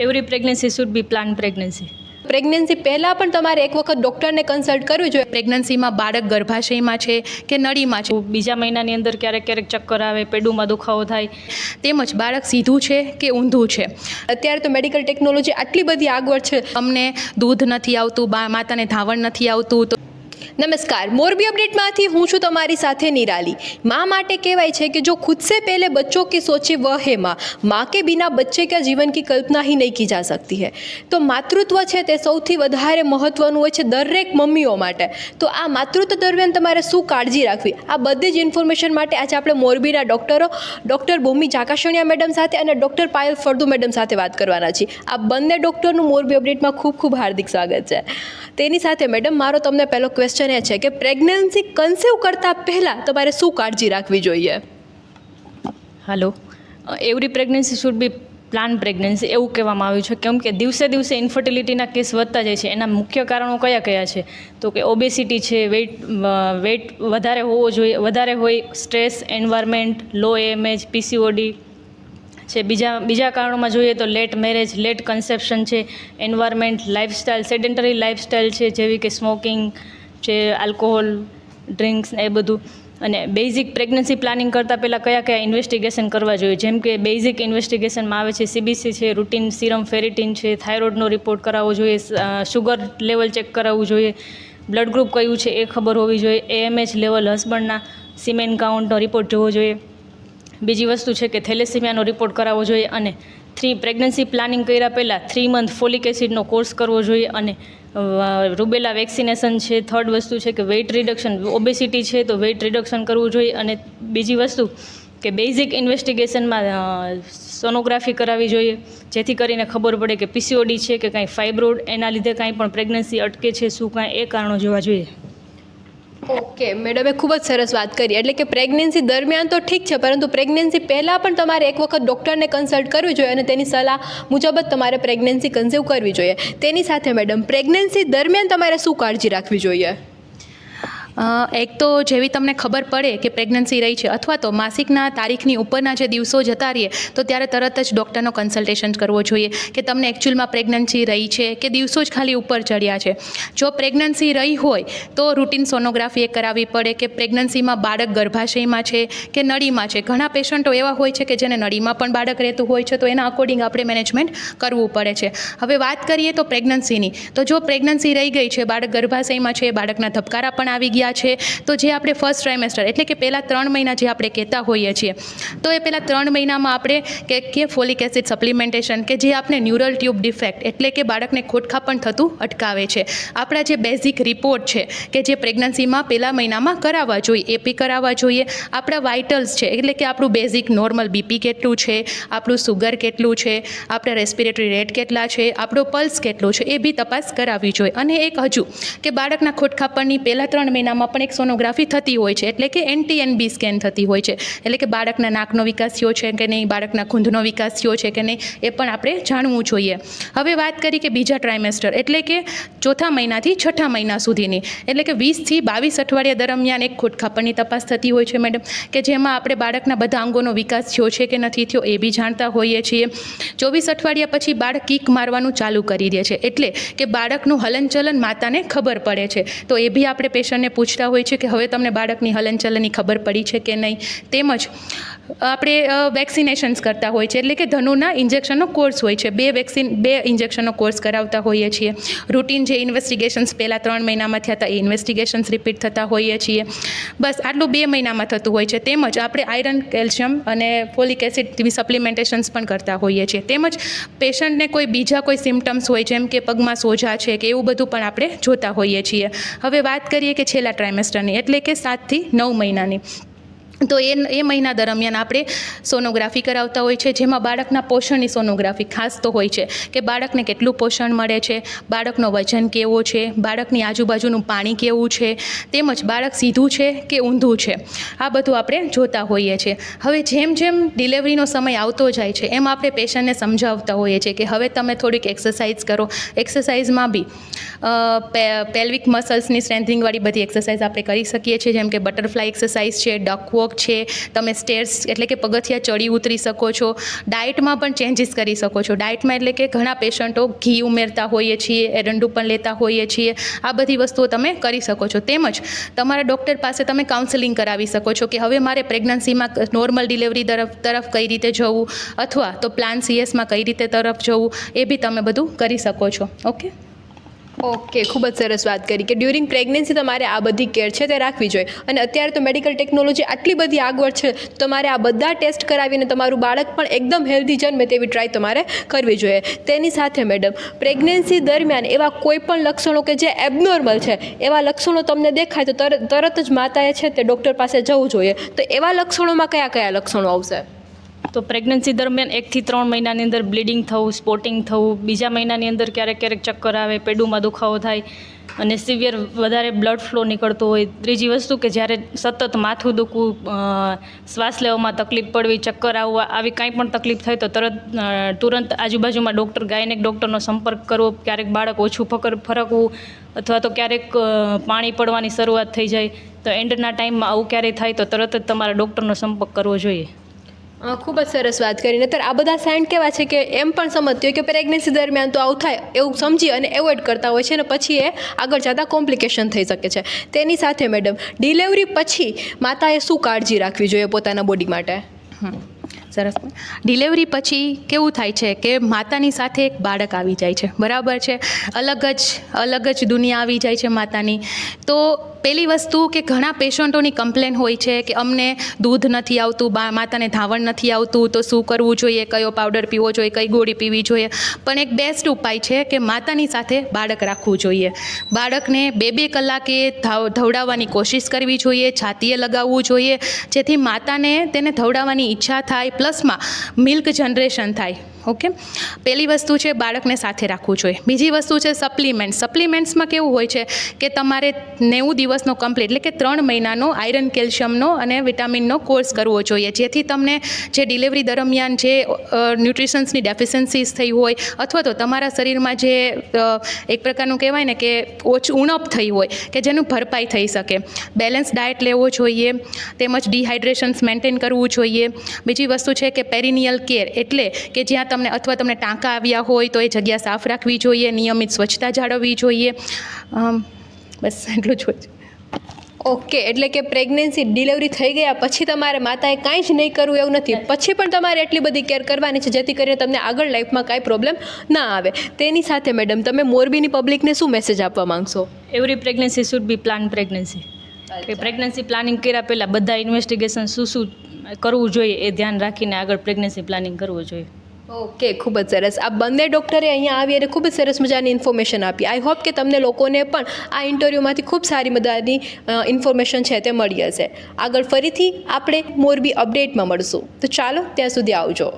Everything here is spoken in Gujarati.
Every pregnancy should be plan pregnancy pregnancy પહેલાં પણ તમારે એક વખત ડૉક્ટરને કન્સલ્ટ કરવું જોઈએ. પ્રેગ્નન્સીમાં બાળક ગર્ભાશયમાં છે કે નળીમાં છે? બીજા મહિનાની અંદર ક્યારેક ક્યારેક ચક્કર આવે પેડુમાં દુખાવો થાય. તેમજ બાળક સીધું છે કે ઊંધું છે? અત્યારે તો મેડિકલ ટેકનોલોજી આટલી બધી આગળ છે. અમને દૂધ નથી આવતું બા માતાને ધાવણ નથી આવતું તો નમસ્કાર. મોરબી અપડેટમાંથી હું છું તમારી સાથે નિરાલી. મા માટે કહેવાય છે કે જો ખુદ સે પહેલે બચ્ચો કે સોચે વહ હે માં, મા કે બિના બચ્ચે કે જીવન કી કલ્પના હી નહીં કી જા સકતી હે. તો માતૃત્વ છે તે સૌથી વધારે મહત્વનું હોય છે દરેક મમ્મીઓ માટે. તો આ માતૃત્વ દરમિયાન તમારે શું કાળજી રાખવી? આ બધી જ ઇન્ફોર્મેશન માટે આજે આપણે મોરબીના ડૉક્ટરો, ડૉક્ટર ભૂમિ ઝાકાસણિયા મેડમ સાથે અને ડૉક્ટર પાયલ ફળદુ મેડમ સાથે વાત કરવાના છીએ. આ બંને ડૉક્ટરનું મોરબી અપડેટમાં ખૂબ ખૂબ હાર્દિક સ્વાગત છે. તેની સાથે મેડમ, મારો તમને પહેલો ક્વેશ્ચન એ છે કે પ્રેગ્નન્સી કન્સીવ કરતાં પહેલાં તમારે શું કાળજી રાખવી જોઈએ? હાલો every pregnancy should be plan pregnancy એવું કહેવામાં આવ્યું છે. કેમ કે દિવસે દિવસે ઇન્ફર્ટિલિટીના કેસ વધતા જાય છે. એના મુખ્ય કારણો કયા કયા છે? તો કે ઓબેસિટી છે વેઇટ વેઇટ વધારે હોવો જોઈએ, વધારે હોય સ્ટ્રેસ એન્વાયરમેન્ટ લો એમેજ પીસીઓડી છે. બીજા બીજા કારણોમાં જોઈએ તો લેટ મેરેજ લેટ કન્સેપ્શન છે. એન્વાયરમેન્ટ લાઇફસ્ટાઇલ સેડેન્ટરી લાઇફસ્ટાઇલ છે, જેવી કે સ્મોકિંગ છે આલ્કોહોલ ડ્રિંક્સ એ બધું. અને બેઝિક પ્રેગ્નન્સી પ્લાનિંગ કરતાં પહેલાં કયા કયા ઇન્વેસ્ટિગેશન કરવા જોઈએ? જેમ કે બેઝિક ઇન્વેસ્ટિગેશનમાં આવે છે સીબીસી છે રૂટીન સીરમ ફેરિટીન છે થાઇરોઇડનો રિપોર્ટ કરાવવો જોઈએ શુગર લેવલ ચેક કરાવવું જોઈએ. બ્લડ ગ્રુપ કયું છે એ ખબર હોવી જોઈએ. એએમએચ લેવલ હસબન્ડના સિમેન કાઉન્ટનો રિપોર્ટ જોવો જોઈએ. બીજી વસ્તુ છે કે થેલેસીમિયાનો રિપોર્ટ કરાવવો જોઈએ અને થ્રી પ્રેગ્નન્સી પ્લાનિંગ કર્યા પહેલાં થ્રી મંથ ફોલિક એસિડનો કોર્સ કરવો જોઈએ અને રૂબેલા વેક્સિનેશન છે થર્ડ વસ્તુ છે કે વેઇટ રિડક્શન ઓબેસિટી છે, તો વેઇટ રિડક્શન કરવું જોઈએ અને બીજી વસ્તુ કે બેઝિક ઇન્વેસ્ટિગેશનમાં સોનોગ્રાફી કરાવવી જોઈએ, જેથી કરીને ખબર પડે કે પીસીઓડી છે કે કાંઈ ફાઇબ્રોડ એના લીધે કાંઈ પણ પ્રેગ્નન્સી અટકે છે, શું કાંઈ, એ કારણો જોવા જોઈએ. ઓકે, મેડમે ખૂબ જ સરસ વાત કરી. એટલે કે પ્રેગ્નન્સી દરમિયાન તો ઠીક છે, પરંતુ પ્રેગ્નન્સી પહેલાં પણ તમારે એક વખત ડૉક્ટરને કન્સલ્ટ કરવી જોઈએ અને તેની સલાહ મુજબ જ તમારે પ્રેગ્નન્સી કન્સીવ કરવી જોઈએ. તેની સાથે મેડમ, પ્રેગ્નન્સી દરમિયાન તમારે શું કાળજી રાખવી જોઈએ? એક તો જેવી તમને ખબર પડે કે પ્રેગ્નન્સી રહી છે અથવા તો માસિકના તારીખની ઉપરના જે દિવસો જતા રહીએ, તો ત્યારે તરત જ ડૉક્ટરનો કન્સલ્ટેશન કરવો જોઈએ કે તમને એકચ્યુઅલમાં પ્રેગ્નન્સી રહી છે કે દિવસો જ ખાલી ઉપર ચડ્યા છે. જો પ્રેગ્નન્સી રહી હોય, તો રૂટીન સોનોગ્રાફી એ કરાવવી પડે કે પ્રેગ્નન્સીમાં બાળક ગર્ભાશયમાં છે કે નળીમાં છે. ઘણા પેશન્ટો એવા હોય છે કે જેને નળીમાં પણ બાળક રહેતું હોય છે, તો એના અકોર્ડિંગ આપણે મેનેજમેન્ટ કરવું પડે છે. હવે વાત કરીએ તો પ્રેગ્નન્સીની, તો જો પ્રેગ્નન્સી રહી ગઈ છે, બાળક ગર્ભાશયમાં છે, બાળકના ધબકારા પણ આવી ગયા છે. તો જે આપણે ફર્સ્ટ ટ્રાઇમેસ્ટર એટલે કે પહેલાં ત્રણ મહિના જે આપણે કહેતા હોઈએ છીએ. તો એ પહેલાં ત્રણ મહિનામાં આપણે કે કે ફોલિક એસિડ સપ્લિમેન્ટેશન કે જે આપણે ન્યુરલ ટ્યુબ ડિફેક્ટ એટલે કે બાળકને ખોટખાપણ થતું અટકાવે છે. આપણા જે બેઝિક રિપોર્ટ છે કે જે પ્રેગ્નન્સીમાં પહેલા મહિનામાં કરાવવા જોઈએ એપી કરાવવા જોઈએ. આપણા વાઇટલ્સ છે, એટલે કે આપણું બેઝિક નોર્મલ બીપી કેટલું છે, આપણું સુગર કેટલું છે, આપણા રેસ્પિરેટરી રેટ કેટલા છે, આપણો પલ્સ કેટલો છે, એ બી તપાસ કરાવવી જોઈએ. અને એક હજુ, કે બાળકના ખોટખાપણની પહેલાં ત્રણ મહિનામાં પણ એક સોનોગ્રાફી થતી હોય છે, એટલે કે એનટીએનબી સ્કેન થતી હોય છે. એટલે કે બાળકના નાકનો વિકાસ થયો છે કે નહીં, બાળકના ખૂંધનો વિકાસ થયો છે કે નહીં, એ પણ આપણે જાણવું જોઈએ. હવે વાત કરી કે બીજા ટ્રાઇમેસ્ટર, એટલે કે ચોથા મહિનાથી છઠ્ઠા મહિના સુધીની. એટલે કે વીસથી બાવીસ અઠવાડિયા દરમિયાન એક ખોટખાપણની તપાસ થતી હોય છે, મેડમ. કે જેમાં આપણે બાળકના બધા અંગોનો વિકાસ થયો છે કે નથી થયો, એ બી જાણતા હોઈએ છીએ. ચોવીસ અઠવાડિયા પછી બાળક કિક મારવાનું ચાલુ કરી દે છે. એટલે કે બાળકનું હલનચલન માતાને ખબર પડે છે. તો એ બી આપણે પેશન્ટને પૂછતા હોય છે કે હવે તમને બાળકની હલનચલનની ખબર પડી છે કે નહીં? તેમજ આપણે વેક્સિનેશન્સ કરતા હોય છે. એટલે કે ધનુના ઇન્જેક્શનનો કોર્સ હોય છે. બે વેક્સિન બે ઇન્જેક્શનનો કોર્સ કરાવતા હોઈએ છીએ. રૂટીન જે ઇન્વેસ્ટિગેશન્સ પહેલાં ત્રણ મહિનામાં થયા હતા, એ ઇન્વેસ્ટિગેશન્સ રિપીટ થતા હોઈએ છીએ. બસ, આટલું બે મહિનામાં થતું હોય છે. તેમજ આપણે આયરન કેલ્શિયમ અને ફોલિક એસિડ જેવી સપ્લિમેન્ટેશન્સ પણ કરતા હોઈએ છીએ. તેમજ પેશન્ટને કોઈ બીજા કોઈ સિમ્ટમ્સ હોય, જેમ કે પગમાં સોજા છે કે એવું બધું પણ આપણે જોતા હોઈએ છીએ. હવે વાત કરીએ કે છેલ્લા ટ્રાઇમેસ્ટરની એટલે કે સાતથી નવ મહિનાની. તો એ એ મહિના દરમિયાન આપણે સોનોગ્રાફી કરાવતા હોય છે, જેમાં બાળકના પોષણની સોનોગ્રાફી ખાસ તો હોય છે કે બાળકને કેટલું પોષણ મળે છે, બાળકનો વજન કેવો છે, બાળકની આજુબાજુનું પાણી કેવું છે, તેમજ બાળક સીધું છે કે ઊંધું છે. આ બધું આપણે જોતા હોઈએ છીએ. હવે જેમ જેમ ડિલિવરીનો સમય આવતો જાય છે, એમ આપણે પેશન્ટને સમજાવતા હોઈએ છીએ કે હવે તમે થોડીક એક્સરસાઇઝ કરો. એક્સરસાઇઝમાં બી પેલ્વિક મસલ્સની સ્ટ્રેન્થિંગવાળી બધી એક્સરસાઇઝ આપણે કરી શકીએ છીએ, જેમ કે બટરફ્લાય એક્સરસાઇઝ છે ડક વોક વોક છે, તમે સ્ટેર્સ એટલે કે પગથિયા ચડી ઉતરી શકો છો ડાયટમાં પણ ચેન્જીસ કરી શકો છો. ડાયટમાં એટલે કે ઘણા પેશન્ટો ઘી ઉમેરતા હોઈએ છીએ એરંડું પણ લેતા હોઈએ છીએ. આ બધી વસ્તુઓ તમે કરી શકો છો. તેમજ તમારા ડૉક્ટર પાસે તમે કાઉન્સેલિંગ કરાવી શકો છો કે હવે મારે પ્રેગ્નન્સીમાં નોર્મલ ડિલિવરી તરફ તરફ કઈ રીતે જવું, અથવા તો પ્લાન સીએસમાં કઈ રીતે તરફ જવું, એ બી તમે બધું કરી શકો છો. ઓકે ઓકે, ખૂબ જ સરસ વાત કરી કે ડ્યુરિંગ પ્રેગ્નન્સી તમારે આ બધી કેર છે તે રાખવી જોઈએ. અને અત્યારે તો મેડિકલ ટેકનોલોજી આટલી બધી આગળ છે, તમારે આ બધા ટેસ્ટ કરાવીને તમારું બાળક પણ એકદમ હેલ્ધી જન્મે તેવી ટ્રાય તમારે કરવી જોઈએ. તેની સાથે મેડમ પ્રેગ્નન્સી દરમિયાન એવા કોઈ પણ લક્ષણો કે જે એબનોર્મલ છે, એવા લક્ષણો તમને દેખાય તો તરત જ માતાએ છે તે ડૉક્ટર પાસે જવું જોઈએ. તો એવા લક્ષણોમાં કયા કયા લક્ષણો આવશે? તો પ્રેગ્નન્સી દરમિયાન એકથી ત્રણ મહિનાની અંદર બ્લીડિંગ થવું સ્પોટિંગ થવું, બીજા મહિનાની અંદર ક્યારેક ક્યારેક ચક્કર આવે, પેડુમાં દુખાવો થાય અને સિવિયર વધારે બ્લડ ફ્લો નીકળતો હોય. ત્રીજી વસ્તુ કે જ્યારે સતત માથું દુખવું શ્વાસ લેવામાં તકલીફ પડવી, ચક્કર આવવા, આવી કાંઈ પણ તકલીફ થાય તો તરત તુરંત આજુબાજુમાં ડૉક્ટર ગાયનેક ડૉક્ટરનો સંપર્ક કરવો, ક્યારેક બાળક ઓછું ફકર, ફરકવું અથવા તો ક્યારેક પાણી પડવાની શરૂઆત થઈ જાય. તો એન્ડના ટાઈમમાં આવું ક્યારેય થાય તો તરત જ તમારા ડૉક્ટરનો સંપર્ક કરવો જોઈએ. ખૂબ જ સરસ વાત કરી. નહીતર આ બધા સાઇન કેવા છે કે એમ પણ સમજતી હોય કે પ્રેગ્નન્સી દરમિયાન તો આવું થાય એવું સમજી અને એવોઇડ કરતા હોય છે અને પછી એ આગળ જતાં કોમ્પ્લિકેશન થઈ શકે છે. તેની સાથે મેડમ, ડિલિવરી પછી માતાએ શું કાળજી રાખવી જોઈએ પોતાના બોડી માટે? સરસ. ડિલિવરી પછી કેવું થાય છે કે માતાની સાથે એક બાળક આવી જાય છે. બરાબર છે? અલગ જ અલગ જ દુનિયા આવી જાય છે માતાની. તો પહેલી વસ્તુ કે ઘણા પેશન્ટોની કમ્પ્લેન હોય છે કે અમને દૂધ નથી આવતું, બા, માતાને ધાવણ નથી આવતું, તો શું કરવું જોઈએ? કયો પાવડર પીવો જોઈએ? કઈ ગોળી પીવી જોઈએ? પણ એક બેસ્ટ ઉપાય છે કે માતાની સાથે બાળક રાખવું જોઈએ. બાળકને બે બે કલાકે ધાવ, ધવડાવવાની કોશિશ કરવી જોઈએ, છાતીએ લગાવવું જોઈએ, જેથી માતાને તેને ધવડાવવાની ઈચ્છા થાય, પ્લસમાં મિલ્ક જનરેશન થાય. ઓકે. પહેલી વસ્તુ છે, બાળકને સાથે રાખવું જોઈએ. બીજી વસ્તુ છે સપ્લિમેન્ટ સપ્લિમેન્ટ્સમાં કેવું હોય છે કે તમારે નેવું દિવસનો કમ્પ્લીટ એટલે કે ત્રણ મહિનાનો આયરન કેલ્શિયમનો અને વિટામિનનો કોર્સ કરવો જોઈએ. જેથી તમને જે ડિલિવરી દરમિયાન જે ન્યુટ્રિશન્સની ડેફિશન્સીસ થઈ હોય અથવા તો તમારા શરીરમાં જે એક પ્રકારનું કહેવાય ને કે ઓછું ઉણપ થઈ હોય કે જેનું ભરપાઈ થઈ શકે. બેલેન્સ ડાયટ લેવો જોઈએ, તેમજ ડિહાઇડ્રેશન્સ મેન્ટેન કરવું જોઈએ. બીજી વસ્તુ છે કે પેરિનિયલ કેર એટલે કે જ્યાં તમને અથવા તમને ટાંકા આવ્યા હોય તો એ જગ્યા સાફ રાખવી જોઈએ નિયમિત સ્વચ્છતા જાળવવી જોઈએ. બસ એટલું જ હોય. ઓકે એટલે કે પ્રેગ્નન્સી ડિલિવરી થઈ ગયા પછી તમારે માતાએ કાંઈ જ નહીં કરવું એવું નથી. પછી પણ તમારે એટલી બધી કેર કરવાની છે જેથી કરીને તમને આગળ લાઈફમાં કાંઈ પ્રોબ્લેમ ના આવે. તેની સાથે મેડમ તમે મોરબીની પબ્લિકને શું મેસેજ આપવા માંગશો? Every pregnancy should be plan pregnancy કે પ્રેગ્નન્સી પ્લાનિંગ કર્યા પહેલાં બધા ઇન્વેસ્ટિગેશન શું શું કરવું જોઈએ એ ધ્યાન રાખીને આગળ પ્રેગ્નન્સી પ્લાનિંગ કરવું જોઈએ. ઓકે, ખૂબ જ સરસ. આ બંને ડૉક્ટરે અહીંયા આવી અને ખૂબ જ સરસ મજાની ઇન્ફોર્મેશન આપી. આઈ હોપ કે તમને લોકોને પણ આ ઇન્ટરવ્યૂમાંથી ખૂબ સારી મજાની ઇન્ફોર્મેશન છે તે મળી હશે. આગળ ફરીથી આપણે મોરબી અપડેટમાં મળશું. તો ચાલો, ત્યાં સુધી આવજો.